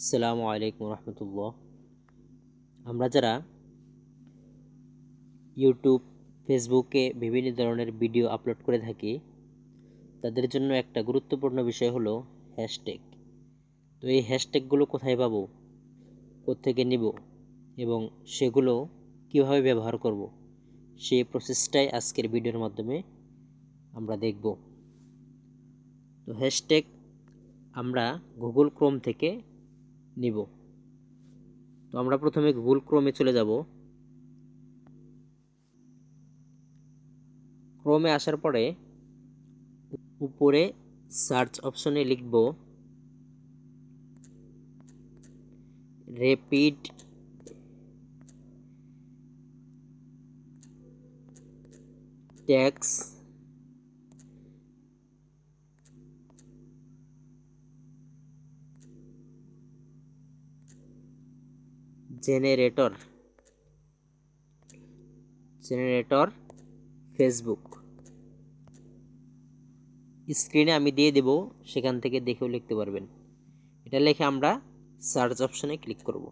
আসসালামু আলাইকুম রহমতুল্লাহ। আমরা যারা ইউটিউব, ফেসবুকে বিভিন্ন ধরনের ভিডিও আপলোড করে থাকি, তাদের জন্য একটা গুরুত্বপূর্ণ বিষয় হলো হ্যাশট্যাগ। তো এই হ্যাশট্যাগুলো কোথায় পাবো, কোত্থেকে নিব, এবং সেগুলো কীভাবে ব্যবহার করব, সেই প্রসেসটাই আজকের ভিডিওর মাধ্যমে আমরা দেখব। তো হ্যাশট্যাগ আমরা গুগল ক্রোম থেকে নিব। তো আমরা প্রথমে গুগল ক্রমে চলে যাব। ক্রমে আসার পরে উপরে সার্চ অপশনে লিখব rapid text generator generator Facebook. স্ক্রিনে আমি দিয়ে দেব, সেখান থেকে দেখেও লিখতে পারবেন। এটা লিখে আমরা সার্চ অপশনে ক্লিক করব।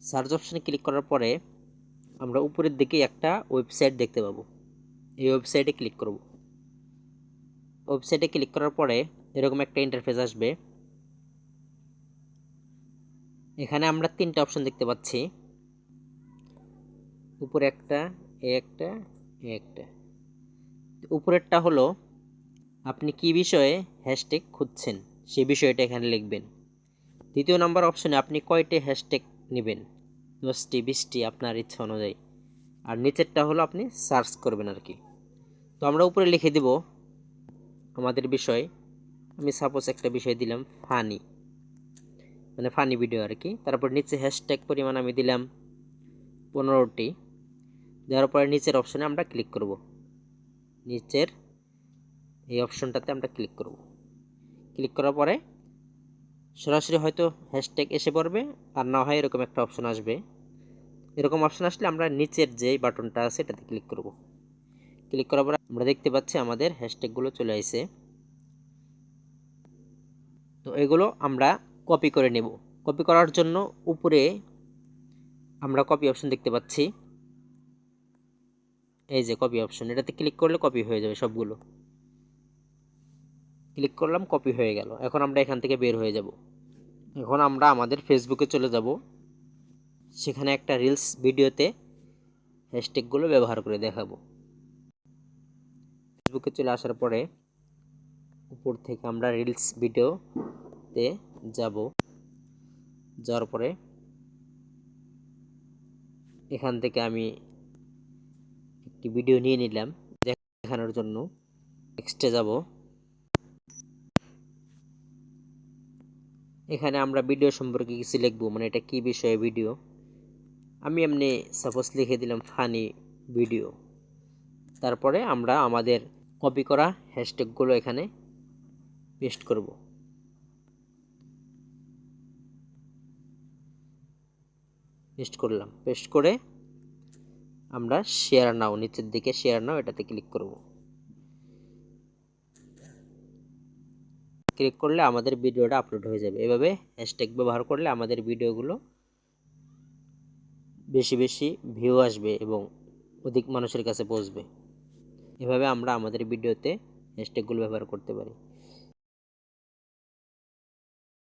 সার্চ অপশনে ক্লিক করার পরে আমরা উপরের দিকে একটা ওয়েবসাইট দেখতে পাবো। এই ওয়েবসাইটে ক্লিক করব। ওয়েবসাইটে ক্লিক করার পরে এরকম একটা ইন্টারফেস আসবে। এখানে আমরা তিনটা অপশন দেখতে পাচ্ছি। উপরে একটা, এ একটা এ একটা। উপরেরটা হলো, আপনি কি বিষয়ে হ্যাশট্যাগ খুঁজছেন? সে বিষয়টা এখানে লিখবেন। দ্বিতীয় নম্বর অপশনে আপনি কয়টি হ্যাশট্যাগ নেবেন? দশটি, বিশটি, আপনার ইচ্ছা অনুযায়ী। আর নিচেরটা হলো আপনি সার্চ করবেন আর কি। তো আমরা উপরে লিখে দেব, আমাদের বিষয়। আমি সাপোজ একটা বিষয় দিলাম ফানি মানে ফানি ভিডিও আর কি তারপর নিচে হ্যাশট্যাগ পরিমাণ আমি দিলাম পনেরোটি। দেওয়ার পরে নিচের অপশনে আমরা ক্লিক করব। নিচের এই অপশনটাতে আমরা ক্লিক করব। ক্লিক করার পরে সরাসরি হয়তো হ্যাশট্যাগ এসে পড়বে, আর না হয় এরকম একটা অপশন আসবে। এরকম অপশন আসলে আমরা নিচের যে বাটনটা আছে এটাতে ক্লিক করব। ক্লিক করার পরে আমরা দেখতে পাচ্ছি আমাদের হ্যাশট্যাগুলো চলে আসে তো এগুলো আমরা কপি করে নেব। কপি করার জন্য উপরে আমরা কপি অপশন দেখতে পাচ্ছি। এই যে কপি অপশন এটাতে ক্লিক করলে কপি হয়ে যাবে সবগুলো। ক্লিক করলাম কপি হয়ে গেল। এখন আমরা এখান থেকে বের হয়ে যাব। এখন আমরা আমাদের ফেসবুকে চলে যাব। সেখানে একটা রিলস ভিডিওতে হ্যাশট্যাগুলো ব্যবহার করে দেখাবো। ফেসবুকে চলে আসার পরে উপর থেকে আমরা রিলস ভিডিওতে যাব। যাওয়ার পরে এখান থেকে আমি একটি ভিডিও নিয়ে নিলাম দেখানোর জন্য। নেক্সটে যাব। এখানে আমরা ভিডিও সম্পর্কে কিছু লিখব মানে এটা কি বিষয়ে ভিডিও আমি এমনি সাপোজ লিখে দিলাম ফানি ভিডিও তারপরে আমরা আমাদের কপি করা হ্যাশট্যাগুলো এখানে পেস্ট করব। পেস্ট করলাম। পেস্ট করে আমরা শেয়ার নাও নিচের দিকে শেয়ার নাও এটাতে ক্লিক করব। ক্লিক করলে আমাদের ভিডিওটা আপলোড হয়ে যাবে। এভাবে হ্যাশট্যাগ ব্যবহার করলে আমাদের ভিডিওগুলো বেশি বেশি ভিউ আসবে এবং অধিক মানুষের কাছে পৌঁছবে। এভাবে আমরা আমাদের ভিডিওতে হ্যাশট্যাগুলো ব্যবহার করতে পারি।